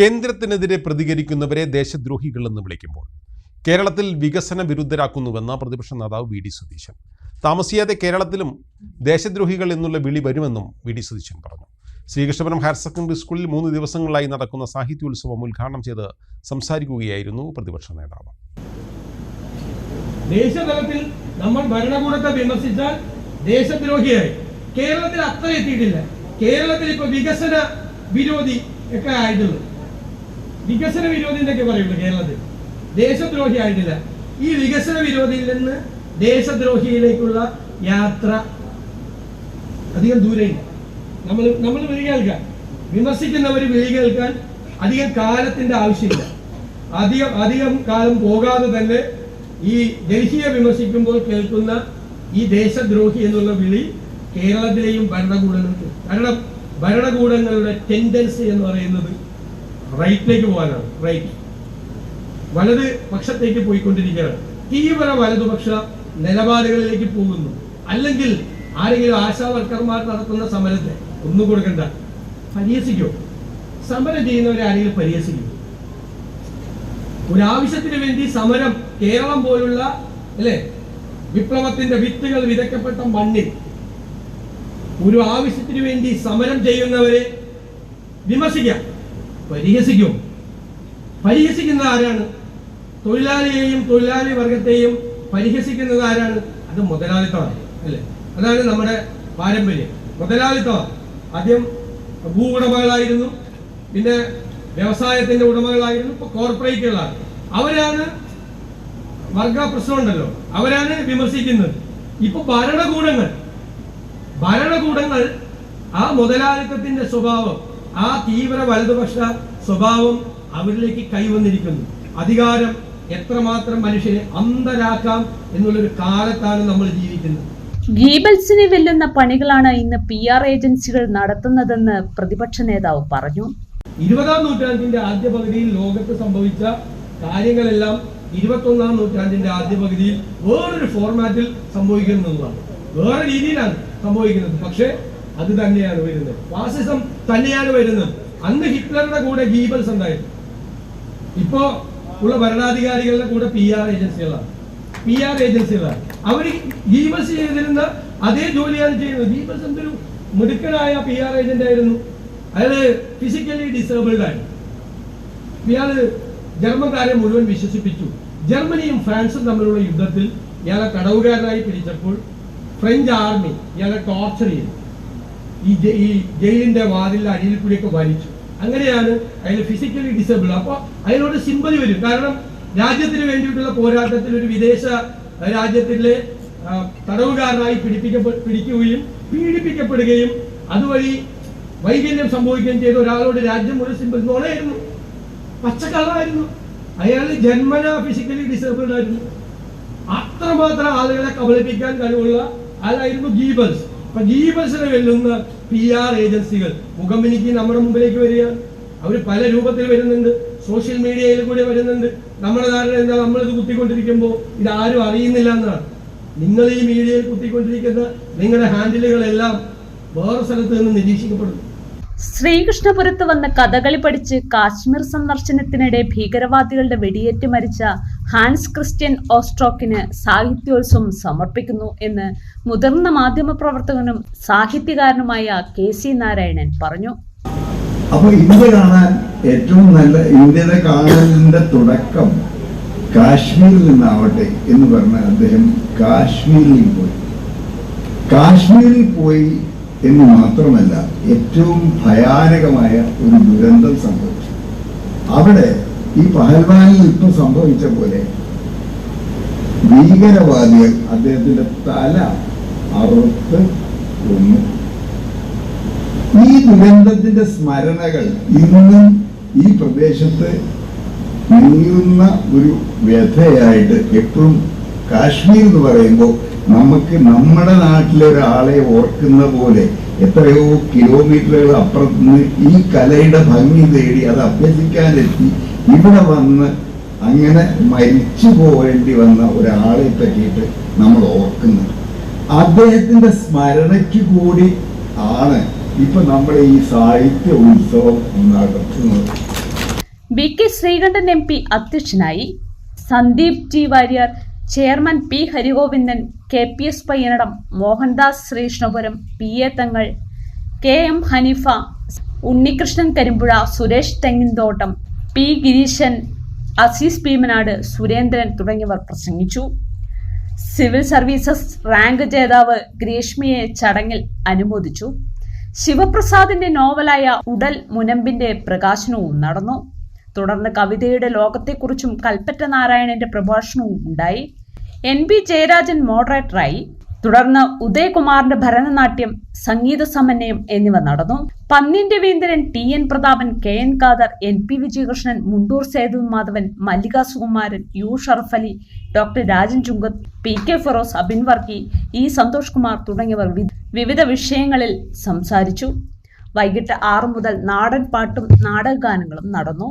കേന്ദ്രത്തിനെതിരെ പ്രതികരിക്കുന്നവരെ ദേശദ്രോഹികളെന്ന് വിളിക്കുമ്പോൾ കേരളത്തിൽ വികസന വിരുദ്ധരാക്കുന്നുവെന്ന പ്രതിപക്ഷ നേതാവ് വി ഡി സതീശൻ. താമസിയാതെ കേരളത്തിലും ദേശദ്രോഹികൾ എന്നുള്ള വിളി വരുമെന്നും വി ഡി സതീശൻ പറഞ്ഞു. ശ്രീകൃഷ്ണപുരം ഹയർ സെക്കൻഡറി സ്കൂളിൽ മൂന്ന് ദിവസങ്ങളായി നടക്കുന്ന സാഹിത്യോത്സവം ഉദ്ഘാടനം ചെയ്ത് സംസാരിക്കുകയായിരുന്നു പ്രതിപക്ഷ നേതാവ്. ദേശതലത്തിൽ നമ്മൾ ഭരണകൂടത്തെ വിമർശിച്ചാൽ ദേശദ്രോഹിയായി. കേരളത്തിൽ അത്ര എത്തിയിട്ടില്ല. കേരളത്തിൽ ഇപ്പൊ വികസന വിരോധി ഒക്കെ ആയിട്ടുള്ളൂ. വികസന വിരോധി എന്നൊക്കെ പറയുള്ളൂ കേരളത്തിൽ. ദേശദ്രോഹി ആയിട്ടില്ല. ഈ വികസന വിരോധിയിൽ നിന്ന് ദേശദ്രോഹിയിലേക്കുള്ള യാത്ര അധികം ദൂരയില്ല. നമ്മൾ നമ്മൾ വിളി കേൾക്കാൻ വിമർശിക്കുന്നവർ വിളി കേൾക്കാൻ അധികം കാലത്തിന്റെ ആവശ്യമില്ല. അധികം അധികം കാലം പോകാതെ തന്നെ ഈ ഡൽഹിയെ വിമർശിക്കുമ്പോൾ കേൾക്കുന്ന ഈ ദേശദ്രോഹി എന്നുള്ള വിളി കേരളത്തിലെയും ഭരണകൂടങ്ങൾക്ക് കാരണം ഭരണകൂടങ്ങളുടെ ടെൻഡൻസി എന്ന് പറയുന്നത് റൈറ്റിലേക്ക് പോകാനാണ്. റൈറ്റ് വലത് പക്ഷത്തേക്ക് പോയിക്കൊണ്ടിരിക്കുകയാണ്. തീവ്ര വലതുപക്ഷ നിലപാടുകളിലേക്ക് പോകുന്നു. അല്ലെങ്കിൽ ആരെങ്കിലും ആശാവർക്കർമാർ നടത്തുന്ന സമരത്തെ ഒന്നും കൊടുക്കണ്ട. പരിഹസിക്കോ? സമരം ചെയ്യുന്നവരെ ആരെങ്കിലും പരിഹസിക്കും? ഒരാവശ്യത്തിന് വേണ്ടി സമരം കേരളം പോലുള്ള അല്ലെ? വിപ്ലവത്തിന്റെ വിത്തുകൾ വിതയ്ക്കപ്പെട്ട മണ്ണിൽ ഒരു ആവശ്യത്തിന് വേണ്ടി സമരം ചെയ്യുന്നവരെ വിമർശിക്കാം. പരിഹസിക്കും. പരിഹസിക്കുന്നത് ആരാണ്? തൊഴിലാളിയെയും തൊഴിലാളി വർഗത്തെയും പരിഹസിക്കുന്നത് ആരാണ്? അത് മുതലാളിത്തമാണ് അല്ലേ? അതാണ് നമ്മുടെ പാരമ്പര്യം. മുതലാളിത്തമാണ്. ആദ്യം ഭൂ ഉടമകളായിരുന്നു പിന്നെ വ്യവസായത്തിന്റെ ഉടമകളായിരുന്നു ഇപ്പൊ കോർപ്പറേറ്റുകളാണ്. അവരാണ് വർഗ പ്രശ്നമുണ്ടല്ലോ അവരാണ് വിമർശിക്കുന്നത്. ഇപ്പൊ ഭരണകൂടങ്ങൾ ഭരണകൂടങ്ങൾ ആ മുതലാളിത്തത്തിന്റെ സ്വഭാവം ആ തീവ്ര വലതുപക്ഷ സ്വഭാവം അവരിലേക്ക് കൈവന്നിരിക്കുന്നു അധികാരം എത്രമാത്രം മനുഷ്യനെ അന്ധരാക്കാം എന്നുള്ളൊരു കാലത്താണ് നമ്മൾ ജീവിക്കുന്നത്. ഗീബൽസിനെ വെല്ലുന്ന പണികളാണ് ഇന്ന് പി ആർ ഏജൻസികൾ നടത്തുന്നതെന്ന് പ്രതിപക്ഷ നേതാവ് പറഞ്ഞു. ഇരുപതാം നൂറ്റാണ്ടിന്റെ ആദ്യ പകുതിയിൽ ലോകത്ത് സംഭവിച്ച കാര്യങ്ങളെല്ലാം ഇരുപത്തൊന്നാം നൂറ്റാണ്ടിന്റെ ആദ്യ പകുതിയിൽ വേറൊരു ഫോർമാറ്റിൽ സംഭവിക്കുന്നതാണ് വേറെ രീതിയിലാണ് സംഭവിക്കുന്നത്. പക്ഷേ അത് തന്നെയാണ് വരുന്നത്. ഫാസിസം തന്നെയാണ് വരുന്നത്. അന്ന് ഹിറ്റ്ലറുടെ കൂടെ ഗീബൽസ് ഉണ്ടായിരുന്നു. ഇപ്പോ ഉള്ള ഭരണാധികാരികളുടെ കൂടെ പി ആർ ഏജൻസികളാണ് പി ആർ ഏജൻസികളാണ് അവർ ഗീബൽസ് ചെയ്തിരുന്ന അതേ ജോലിയാണ് ചെയ്യുന്നത്. ഗീബൽസ് എന്തൊരു മിടുക്കനായ പി ആർ ഏജന്റ് ആയിരുന്നു. അയാൾ ഫിസിക്കലി ഡിസേബിൾഡ് ആയിരുന്നു ഇയാൾ ജർമ്മൻകാരെ മുഴുവൻ വിശ്വസിപ്പിച്ചു. ജർമ്മനിയും ഫ്രാൻസും തമ്മിലുള്ള യുദ്ധത്തിൽ ഇയാളെ തടവുകാരനായി പിടിച്ചപ്പോൾ ഫ്രഞ്ച് ആർമി ഇയാളെ ടോർച്ചർ ചെയ്തു. ഈ ഈ ജയിലിന്റെ വാതിലിൽ അടിയിൽ കൂടിയൊക്കെ വലിച്ചു. അങ്ങനെയാണ് അയാൾ ഫിസിക്കലി ഡിസേബിൾ അപ്പോൾ അയാളോട് സിമ്പതി വരും. കാരണം രാജ്യത്തിന് വേണ്ടിയിട്ടുള്ള പോരാട്ടത്തിൽ ഒരു വിദേശ രാജ്യത്തിലെ തടവുകാരനായി പിടിപ്പിക്കപ്പെ പിടിക്കുകയും പീഡിപ്പിക്കപ്പെടുകയും അതുവഴി വൈകല്യം സംഭവിക്കുകയും ചെയ്ത ഒരാളോട് രാജ്യം ഒരു സിമ്പതി നുണയായിരുന്നു പച്ചക്കള്ളായിരുന്നു അയാൾ ജന്മന ഫിസിക്കലി ഡിസേബിൾഡ് ആയിരുന്നു. അത്രമാത്രം ആളുകളെ കബളിപ്പിക്കാൻ കഴിവുള്ള ആളായിരുന്നു ഗീബൽസ്. അപ്പൊ ജീവശന വെല്ലുന്ന പി ആർ ഏജൻസികൾ മുഖമിനിക്ക് നമ്മുടെ മുമ്പിലേക്ക് വരിക. അവർ പല രൂപത്തിൽ വരുന്നുണ്ട്. സോഷ്യൽ മീഡിയയിൽ കൂടി വരുന്നുണ്ട്. നമ്മുടെ ധാരണ എന്താ? നമ്മളിത് കുത്തിക്കൊണ്ടിരിക്കുമ്പോൾ ഇത് ആരും അറിയുന്നില്ല എന്നാണ്. നിങ്ങൾ ഈ മീഡിയയിൽ കുത്തിക്കൊണ്ടിരിക്കുന്ന നിങ്ങളുടെ ഹാൻഡിലുകളെല്ലാം വേറെ സ്ഥലത്ത് നിന്ന് നിരീക്ഷിക്കപ്പെടുന്നു. ശ്രീകൃഷ്ണപുരത്ത് വന്ന് കഥകളി പഠിച്ച് കാശ്മീർ സന്ദർശനത്തിനിടെ ഭീകരവാദികളുടെ വെടിയേറ്റ് മരിച്ച ഹാൻസ് ക്രിസ്ത്യൻ ഓസ്ട്രോക്കിന് സാഹിത്യോത്സവം സമർപ്പിക്കുന്നു എന്ന് മുതിർന്ന മാധ്യമപ്രവർത്തകനും സാഹിത്യകാരനുമായ കെ സി നാരായണൻ പറഞ്ഞു. അപ്പൊ ഇന്ത്യ കാണാൻ ഏറ്റവും നല്ല ഇന്ത്യയുടെ കാണലിന്റെ തുടക്കം കാശ്മീരിൽ നിന്നാവട്ടെ എന്ന് പറഞ്ഞ അദ്ദേഹം കാശ്മീരിൽ പോയി. കാശ്മീരിൽ പോയി എന്ന് മാത്രമല്ല ഏറ്റവും ഭയാനകമായ ഒരു ദുരന്തം സംഭവിച്ചു. അവിടെ ഈ പഹൽവാനിൽ ഇപ്പം സംഭവിച്ച പോലെ ഭീകരവാദികൾ അദ്ദേഹത്തിന്റെ തല അറുത്ത് കൊന്നു. ഈ ദുരന്തത്തിന്റെ സ്മരണകൾ ഇന്നും ഈ പ്രദേശത്ത് നീങ്ങുന്ന ഒരു വ്യഥയായിട്ട് എപ്പോഴും കാശ്മീർ എന്ന് പറയുമ്പോൾ നമുക്ക് നമ്മുടെ നാട്ടിലെ ഒരാളെ ഓർക്കുന്ന പോലെ എത്രയോ കിലോമീറ്ററുകൾ അപ്പുറത്ത് നിന്ന് ഈ കലയുടെ ഭംഗി തേടി അത് അഭ്യസിക്കാനെത്തി. ഇവിടെ വന്ന് അങ്ങനെ മരിച്ചു പോകേണ്ടി വന്ന ഒരാളെ പറ്റിയിട്ട് നമ്മൾ ഓർക്കുന്നത്. അദ്ദേഹത്തിന്റെ സ്മരണയ്ക്ക് കൂടി ആണ് ഇപ്പൊ നമ്മുടെ ഈ സാഹിത്യ ഉത്സവം നടത്തുന്നത്. V K Sreekantan M P അധ്യക്ഷനായി Sandeep G Warrier chairman P Harigovindan K P S Payyanadam Mohandas Sreekrishnapuram P A Thangal K M Haneefa Unnikrishnan Karimpuzha Suresh Thenginthottam P Gireeshan Azeez Bheemanad Surendran തുടങ്ങിയവർ പ്രസംഗിച്ചു. Civil services rank ജേതാവ് ഗ്രീഷ്മിയെ ചടങ്ങിൽ അനുമോദിച്ചു. ശിവപ്രസാദിന്റെ നോവലായ ഉടൽ മുനമ്പിന്റെ പ്രകാശനവും നടന്നു. തുടർന്ന് കവിതയുടെ ലോകത്തെക്കുറിച്ചും കൽപ്പറ്റ നാരായണന്റെ പ്രഭാഷണവും ഉണ്ടായി. എൻ ബി ജയരാജൻ മോഡറേറ്ററായി. തുടർന്ന് ഉദയകുമാറിന്റെ ഭരതനാട്യം സംഗീത സമന്വയം എന്നിവ നടന്നു. പന്നിന്റെ Raveendran T N Prathapan K N Khader N P Vijayakrishnan Mundoor Sethu Madhavan Mallika Sukumaran U Sharaf Ali doctor Rajan Chunkath P K Firoz Abin Varkey E Santhosh Kumar തുടങ്ങിയവർ വിവിധ വിഷയങ്ങളിൽ സംസാരിച്ചു. വൈകിട്ട് ആറു മുതൽ നാടൻ പാട്ടും നാടകഗാനങ്ങളും നടന്നു.